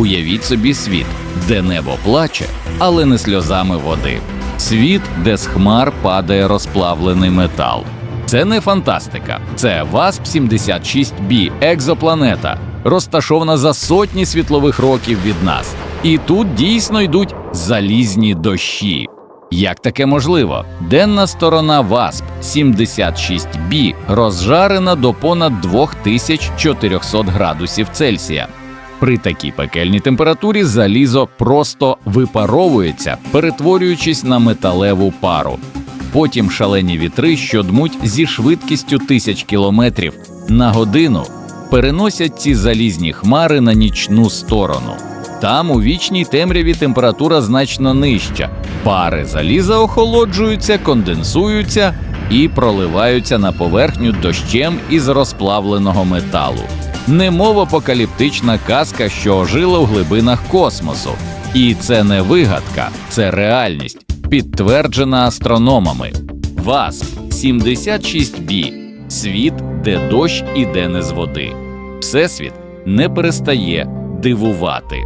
Уявіть собі світ, де небо плаче, але не сльозами води. Світ, де з хмар падає розплавлений метал. Це не фантастика, це ВАСП 76b екзопланета, розташована за сотні світлових років від нас. І тут дійсно йдуть залізні дощі. Як таке можливо? Денна сторона ВАСП 76b розжарена до понад 2400 градусів Цельсія. При такій пекельній температурі залізо просто випаровується, перетворюючись на металеву пару. Потім шалені вітри, що дмуть зі швидкістю тисяч кілометрів на годину, переносять ці залізні хмари на нічну сторону. Там у вічній темряві температура значно нижча. Пари заліза охолоджуються, конденсуються і проливаються на поверхню дощем із розплавленого металу. Немов апокаліптична казка, що ожила в глибинах космосу. І це не вигадка, це реальність, підтверджена астрономами. ВАСП 76b світ, де дощ іде не з води. Всесвіт не перестає дивувати.